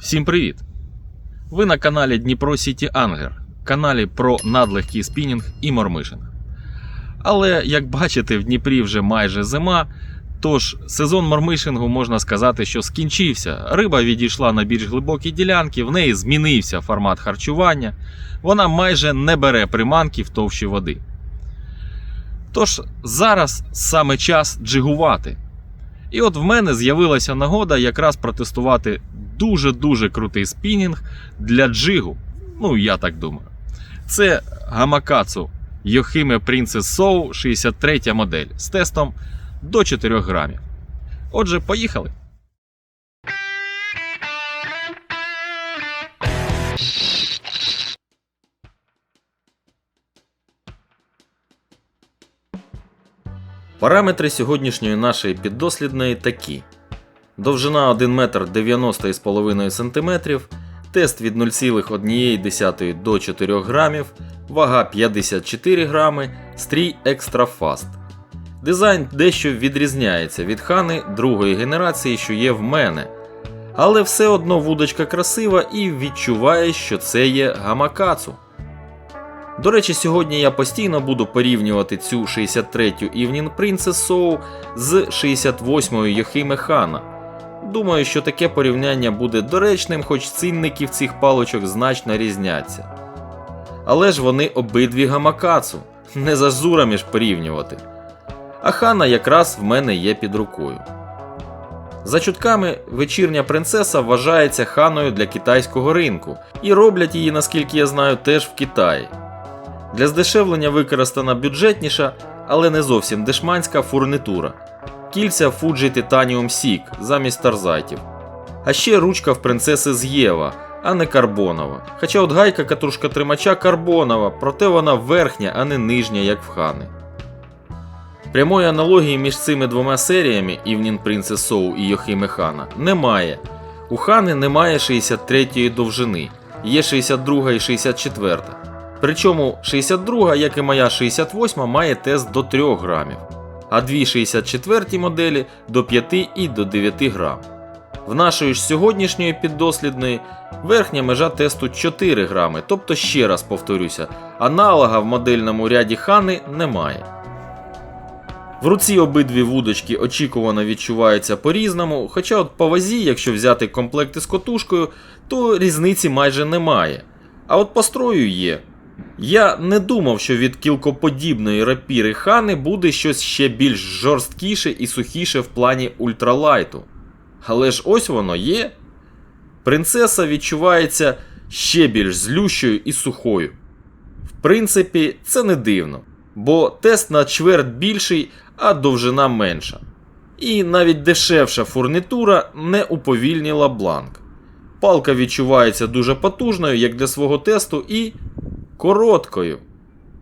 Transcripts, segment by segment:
Всім привіт! Ви на каналі Дніпро Сіті Ангер, каналі про надлегкий спінінг і мормишинг. Але як бачите, в Дніпрі вже майже зима, тож сезон мормишингу можна сказати, що скінчився. Риба відійшла на більш глибокі ділянки, в неї змінився формат харчування, вона майже не бере приманки в товщі води. Тож зараз саме час джигувати. І от в мене з'явилася нагода якраз протестувати дуже-дуже крутий спінінг для джигу. Ну, я так думаю. Це Гамакацу Йохиме Princess Soul 63 модель з тестом до 4 грамів. Отже, поїхали. Параметри сьогоднішньої нашої піддослідної такі: довжина 1 метр 90,5 см, тест від 0,1 до 4 грамів, вага 54 грами, стрій Extra Fast. Дизайн дещо відрізняється від хани другої генерації, що є в мене. Але все одно вудочка красива і відчуває, що це є гамакацу. До речі, сьогодні я постійно буду порівнювати цю 63-ю Evening Princess Soul з 68-ю Йохиме Хана. Думаю, що таке порівняння буде доречним, хоч цінники в цих палочок значно різняться. Але ж вони обидві гамакацу, не за зурами ж порівнювати. А хана якраз в мене є під рукою. За чутками, вечірня принцеса вважається ханою для китайського ринку, і роблять її, наскільки я знаю, теж в Китаї. Для здешевлення використана бюджетніша, але не зовсім дешманська фурнитура. Кільця Fuji Titanium Сік замість тарзайтів. А ще ручка в принцеси з Єва, а не карбонова. Хоча от гайка катушка тримача карбонова, проте вона верхня, а не нижня, як в хани. Прямої аналогії між цими двома серіями Evening Princess Soul і Йохиме Хана немає. У Хани немає 63-ї довжини, є 62 і 64. Причому 62, як і моя 68, має тест до 3 грамів, а дві 64 моделі до 5 і до 9 грам. В нашої ж сьогоднішньої піддослідної верхня межа тесту 4 грами, тобто ще раз повторюся, аналога в модельному ряді Хани немає. В руці обидві вудочки очікувано відчуваються по-різному, хоча от по вазі, якщо взяти комплекти з котушкою, то різниці майже немає. А от по строю є. Я не думав, що від кілкоподібної рапіри хани буде щось ще більш жорсткіше і сухіше в плані ультралайту. Але ж ось воно є. Принцеса відчувається ще більш злющою і сухою. В принципі, це не дивно, бо тест на чверть більший, а довжина менша. І навіть дешевша фурнітура не уповільнила бланк. Палка відчувається дуже потужною, як для свого тесту, і короткою.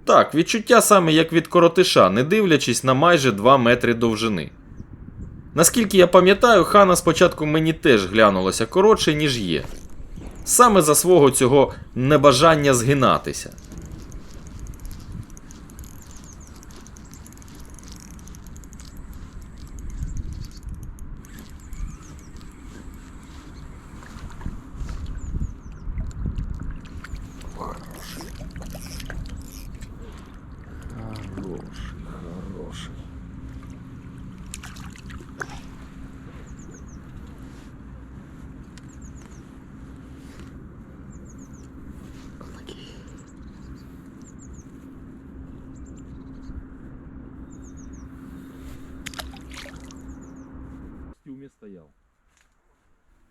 Так, відчуття саме як від коротиша, не дивлячись на майже 2 метри довжини. Наскільки я пам'ятаю, хана спочатку мені теж глянулося коротше, ніж є. Саме за свого цього небажання згинатися.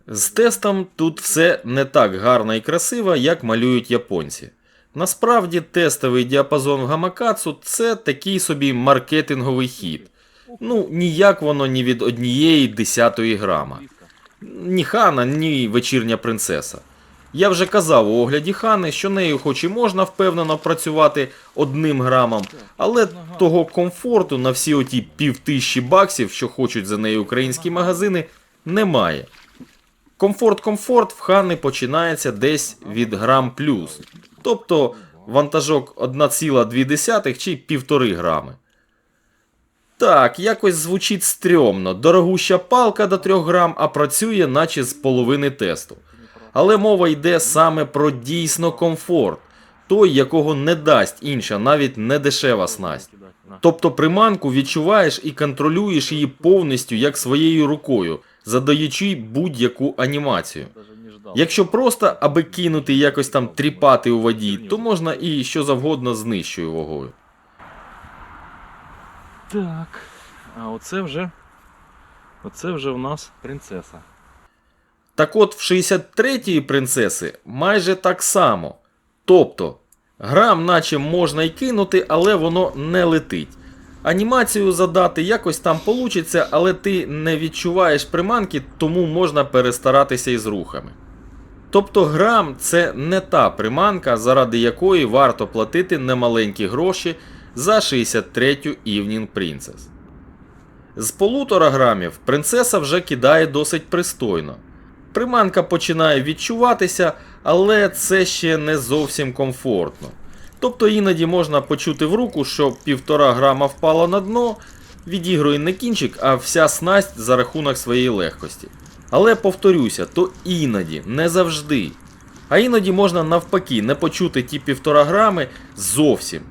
З тестом тут все не так гарно і красиво, як малюють японці. Насправді, тестовий діапазон в Гамакацу це такий собі маркетинговий хід. Ну, ніяк воно ні від однієї десятої грама. Ні хана, ні вечірня принцеса. Я вже казав у огляді хани, що нею хоч і можна впевнено працювати одним грамом, але того комфорту на всі оті півтисячі баксів, що хочуть за неї українські магазини, немає. Комфорт-комфорт в хани починається десь від грам плюс, тобто вантажок 1,2 чи 1,5 грами. Так, якось звучить стрьомно. Дорогуща палка до 3 грам, а працює наче з половини тесту. Але мова йде саме про дійсно комфорт, той, якого не дасть інша, навіть не дешева снасть. Тобто приманку відчуваєш і контролюєш її повністю як своєю рукою, задаючи будь-яку анімацію. Якщо просто аби кинути і якось там тріпати у воді, то можна і що завгодно з нижчою вагою. Так. А оце вже. Оце вже в нас принцеса. Так от в 63-ї принцеси майже так само. Тобто, грам наче можна й кинути, але воно не летить. Анімацію задати якось там получиться, але ти не відчуваєш приманки, тому можна перестаратися із рухами. Тобто грам це не та приманка, заради якої варто платити немаленькі гроші за 63-ю Evening Princess. З полутора грамів принцеса вже кидає досить пристойно. Приманка починає відчуватися, але це ще не зовсім комфортно. Тобто іноді можна почути в руку, що півтора грама впало на дно, відігрує не кінчик, а вся снасть за рахунок своєї легкості. Але повторюся, то іноді, не завжди. А іноді можна навпаки не почути ті півтора грами зовсім.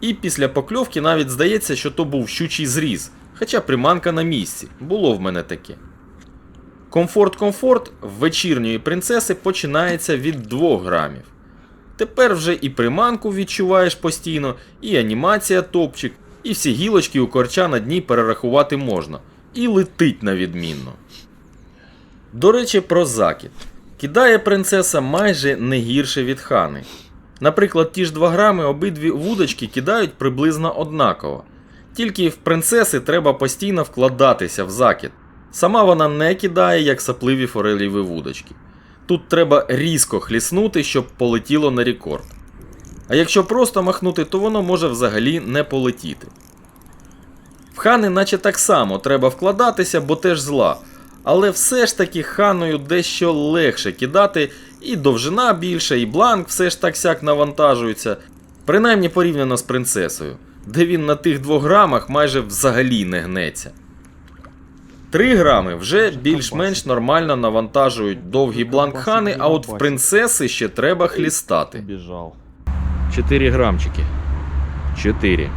І після покльовки навіть здається, що то був щучий зріз, хоча приманка на місці, було в мене таке. Комфорт-комфорт вечірньої принцеси починається від 2 грамів. Тепер вже і приманку відчуваєш постійно, і анімація топчик, і всі гілочки у корча на дні перерахувати можна. І летить на відмінно. До речі, про закид. Кидає принцеса майже не гірше від хани. Наприклад, ті ж 2 грами обидві вудочки кидають приблизно однаково. Тільки в принцеси треба постійно вкладатися в закид. Сама вона не кидає, як сапливі фореліві вудочки. Тут треба різко хліснути, щоб полетіло на рекорд. А якщо просто махнути, то воно може взагалі не полетіти. В хани, наче так само, треба вкладатися, бо теж зла. Але все ж таки ханою дещо легше кидати, і довжина більша, і бланк все ж так сяк навантажується, принаймні порівняно з принцесою, де він на тих 2 грамах майже взагалі не гнеться. 3 грами вже більш-менш нормально навантажують довгі бланк хани, а от в принцеси ще треба хлістати. 4 грамчики. 4.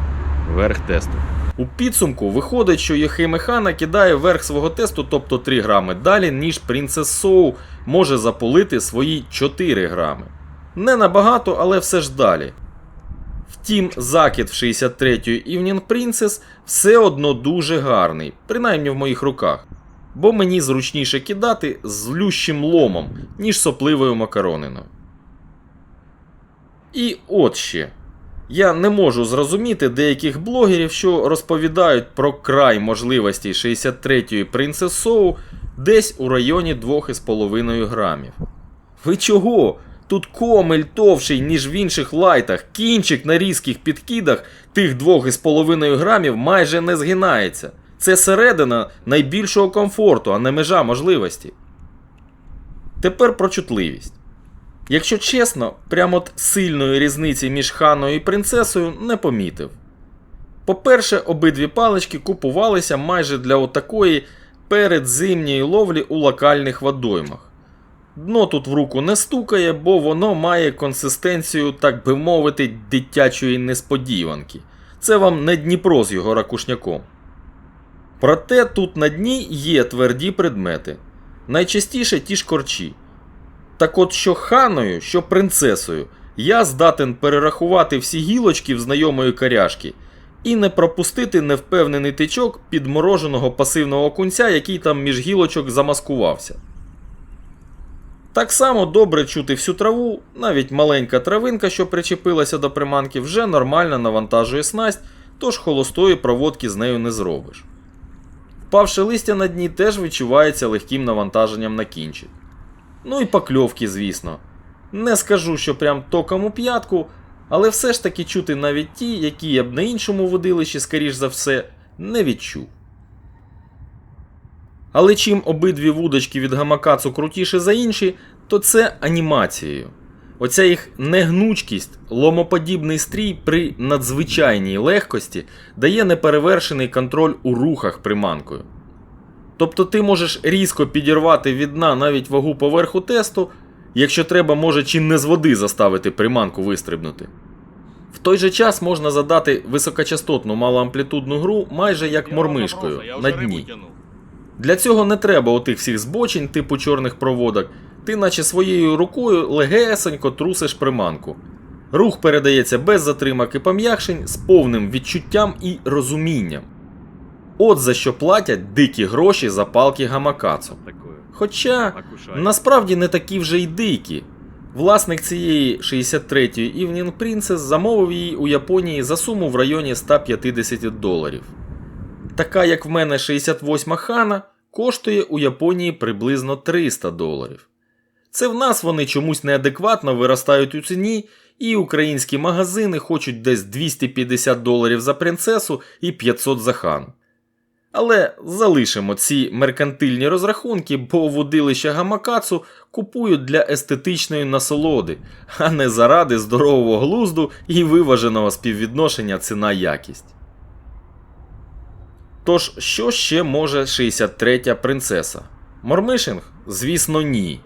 Верх тесту. У підсумку виходить, що Єхимехана кидає верх свого тесту, тобто 3 грами далі, ніж Princess Соу може заполити свої 4 грами. Не набагато, але все ж далі. Втім, закид в 63-ї Evening Princess все одно дуже гарний, принаймні в моїх руках. Бо мені зручніше кидати з лющим ломом, ніж сопливою макарониною. І от ще. Я не можу зрозуміти деяких блогерів, що розповідають про край можливостей 63-ї Princess Soul десь у районі 2,5 грамів. Ви чого? Тут комель товший, ніж в інших лайтах, кінчик на різких підкидах тих 2,5 грамів майже не згинається. Це середина найбільшого комфорту, а не межа можливості. Тепер про чутливість. Якщо чесно, прямо от сильної різниці між ханою і принцесою не помітив. По-перше, обидві палички купувалися майже для отакої передзимньої ловлі у локальних водоймах. Дно тут в руку не стукає, бо воно має консистенцію, так би мовити, дитячої несподіванки. Це вам не Дніпро з його ракушняком. Проте тут на дні є тверді предмети, найчастіше ті ж корчі. Так от що ханою, що принцесою, я здатен перерахувати всі гілочки в знайомої коряшки і не пропустити невпевнений тичок підмороженого пасивного окунця, який там між гілочок замаскувався. Так само добре чути всю траву, навіть маленька травинка, що причепилася до приманки, вже нормально навантажує снасть, тож холостої проводки з нею не зробиш. Впавши листя на дні теж відчувається легким навантаженням на кінчик. Ну і покльовки, звісно. Не скажу, що прям током у п'ятку, але все ж таки чути навіть ті, які я б на іншому водилищі, скоріш за все, не відчув. Але чим обидві вудочки від гамакацу крутіше за інші, то це анімацією. Оця їх негнучкість, ломоподібний стрій при надзвичайній легкості дає неперевершений контроль у рухах приманкою. Тобто ти можеш різко підірвати від дна навіть вагу поверху тесту, Якщо треба, може чи не з води заставити приманку вистрибнути. В той же час можна задати високочастотну малоамплітудну гру майже як мормишкою на дні. Для цього не треба отих всіх збочень типу чорних проводок, ти наче своєю рукою легесенько трусиш приманку. Рух передається без затримок і пом'якшень з повним відчуттям і розумінням. От за що платять дикі гроші за палки гамакацу. Хоча насправді не такі вже й дикі. Власник цієї 63-ї Evening Princess замовив її у Японії за суму в районі 150 доларів. Така, як в мене 68 хана, коштує у Японії приблизно 300 доларів. Це в нас вони чомусь неадекватно виростають у ціні, і українські магазини хочуть десь 250 доларів за принцесу і 500 за хан. Але залишимо ці меркантильні розрахунки, бо водилища Гамакацу купують для естетичної насолоди, а не заради здорового глузду і виваженого співвідношення ціна-якість. Тож, що ще може 63-я принцеса? Мормишинг? Звісно, ні.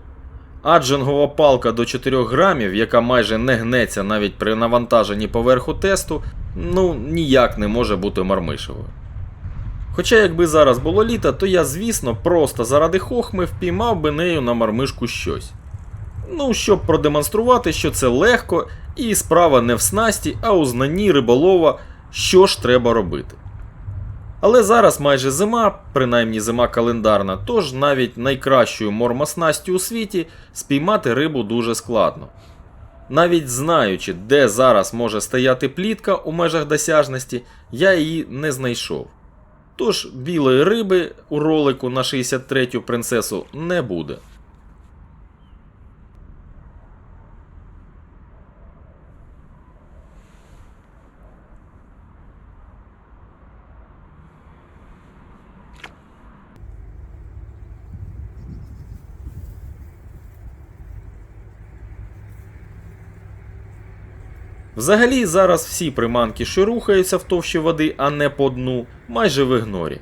Аджингова палка до 4 грамів, яка майже не гнеться навіть при навантаженні поверху тесту, ну ніяк не може бути мормишевою. Хоча, якби зараз було літо, то я, звісно, просто заради хохми впіймав би нею на мармишку щось. Ну, щоб продемонструвати, що це легко і справа не в снасті, а у знанні риболова, що ж треба робити. Але зараз майже зима, принаймні зима календарна, тож навіть найкращою мормоснастю у світі спіймати рибу дуже складно. Навіть знаючи, де зараз може стояти плітка у межах досяжності, я її не знайшов. Тож білої риби у ролику на 63-ю принцесу не буде. Взагалі зараз всі приманки, що рухаються в товщі води, а не по дну, майже в ігнорі.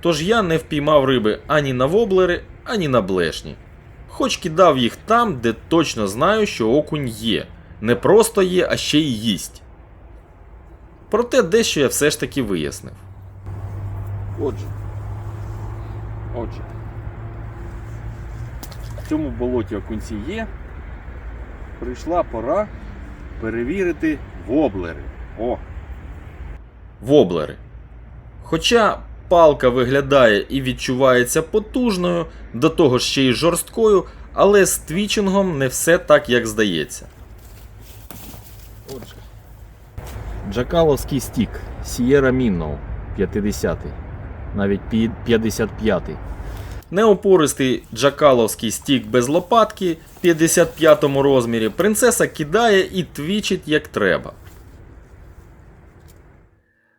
Тож я не впіймав риби ані на воблери, ані на блешні. Хоч кидав їх там, де точно знаю, що окунь є. Не просто є, а ще й їсть. Проте дещо я все ж таки вияснив. Отже. Отже. В цьому болоті окунці є. Прийшла пора перевірити воблери. О. Воблери. Хоча палка виглядає і відчувається потужною, до того ж ще й жорсткою, але з твічингом не все так, як здається. Отже. Джакаловський стік Sierra Minnow 50-й, навіть 55-й. Неопористий джакаловський стік без лопатки 55 розмірі принцеса кидає і твічить як треба.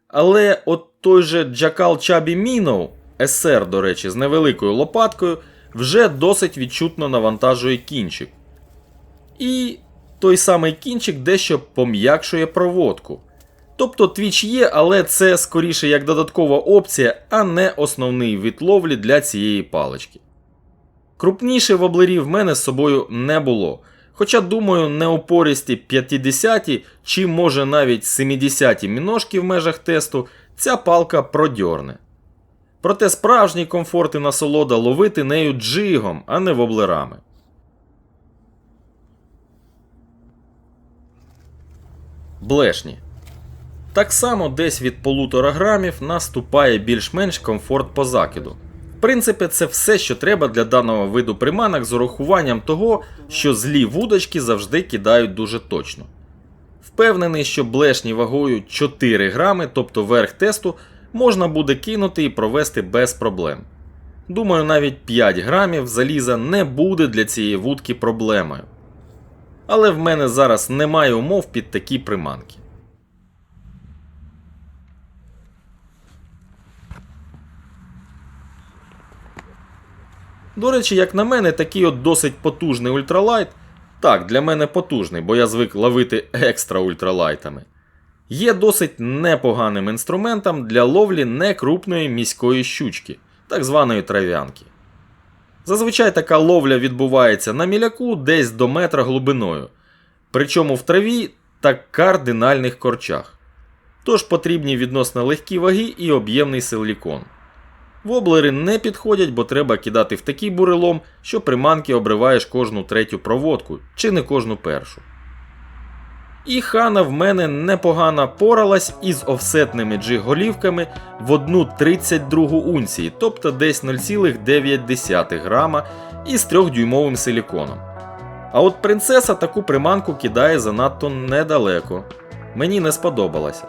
Але от той же Джакал Чабі Міноу, СР, до речі, з невеликою лопаткою, вже досить відчутно навантажує кінчик. І той самий кінчик дещо пом'якшує проводку. Тобто твіч є, але це скоріше як додаткова опція, а не основний від ловлі для цієї палички. Крупніше воблерів в мене з собою не було. Хоча, думаю, неопористі 50 чи може навіть 70 міножки в межах тесту ця палка продьорне. Проте справжній комфорт і насолода ловити нею джигом, а не воблерами. Блешні. Так само десь від полутора грамів наступає більш-менш комфорт по закиду. Принципі, це все, що треба для даного виду приманок з урахуванням того, що злі вудочки завжди кидають дуже точно. Впевнений, що блешні вагою 4 грами, тобто верх тесту, можна буде кинути і провести без проблем. Думаю, навіть 5 грамів заліза не буде для цієї вудки проблемою. Але в мене зараз немає умов під такі приманки. До речі, як на мене, такий от досить потужний ультралайт. Так, для мене потужний, бо я звик ловити екстра ультралайтами. Є досить непоганим інструментом для ловлі некрупної міської щучки, так званої трав'янки. Зазвичай така ловля відбувається на міляку десь до метра глибиною, причому в траві та кардинальних корчах. Тож потрібні відносно легкі ваги і об'ємний силікон. Воблери не підходять, бо треба кидати в такий бурелом, що приманки обриваєш кожну третю проводку, чи не кожну першу. І хана в мене непогано поралась із офсетними джиг-голівками в одну 32 унції, тобто десь 0,9 грама із 3-дюймовим силіконом. А от принцеса таку приманку кидає занадто недалеко. Мені не сподобалося.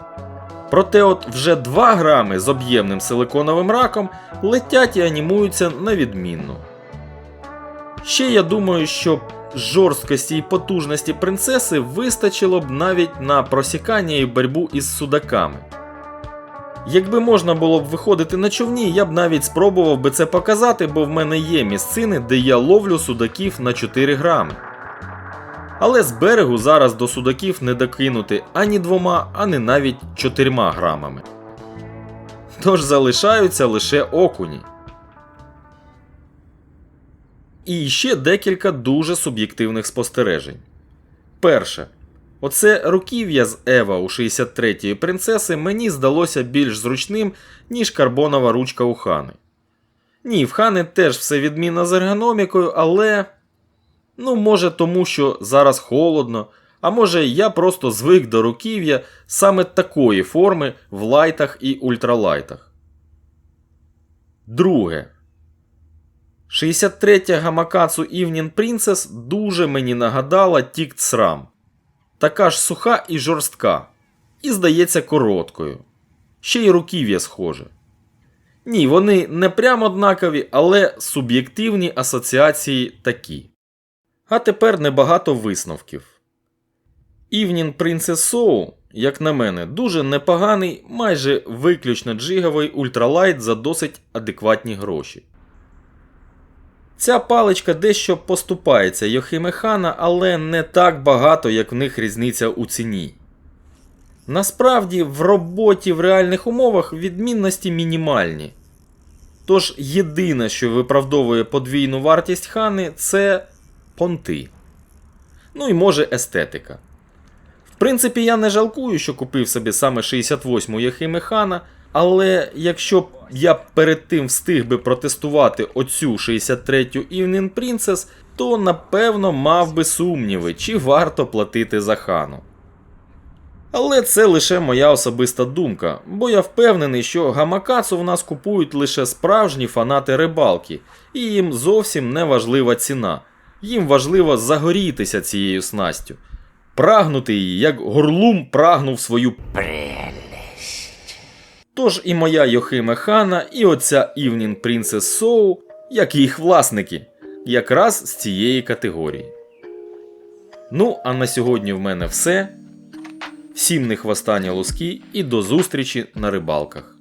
Проте от вже 2 грами з об'ємним силиконовим раком летять і анімуються на відмінно. Ще я думаю, що жорсткості і потужності принцеси вистачило б навіть на просікання і боротьбу із судаками. Якби можна було б виходити на човні, я б навіть спробував би це показати, бо в мене є місцини, де я ловлю судаків на 4 грами. Але з берегу зараз до судаків не докинути ані двома, ані навіть чотирма грамами. Тож залишаються лише окуні. І ще декілька дуже суб'єктивних спостережень. Перше. Оце руків'я з Ева у 63-ї принцеси мені здалося більш зручним, ніж карбонова ручка у Хани. Ні, в Хани теж все відмінно з ергономікою, але. Ну, може, тому що зараз холодно, а може я просто звик до руків'я саме такої форми в лайтах і ультралайтах. Друге. 63 Гамакацу Evening Princess дуже мені нагадала Тікт SRAM. Така ж суха і жорстка. І здається короткою. Ще й руків'я схоже. Ні, вони не прям однакові, але суб'єктивні асоціації такі. А тепер небагато висновків. Evening Princess Soul, як на мене, дуже непоганий, майже виключно джиговий ультралайт за досить адекватні гроші. Ця паличка дещо поступається Йохиме Хана, але не так багато, як в них різниця у ціні. Насправді, в роботі в реальних умовах відмінності мінімальні. Тож єдине, що виправдовує подвійну вартість хани, це понти. Ну і може естетика. В принципі, я не жалкую, що купив собі саме 68-му Яхиме Хана, але якщо б я перед тим встиг би протестувати оцю 63-ю Evening Princess, то напевно мав би сумніви, чи варто платити за хану. Але це лише моя особиста думка, бо я впевнений, що гамакацу в нас купують лише справжні фанати рибалки, і їм зовсім не важлива ціна. Їм важливо загорітися цією снастю, прагнути її, як горлум прагнув свою Тож і моя Йохиме Хана, і оця Evening Princess Соу, як їх власники, якраз з цієї категорії. Ну, а на сьогодні в мене все. Всім не хвостання луски і до зустрічі на рибалках.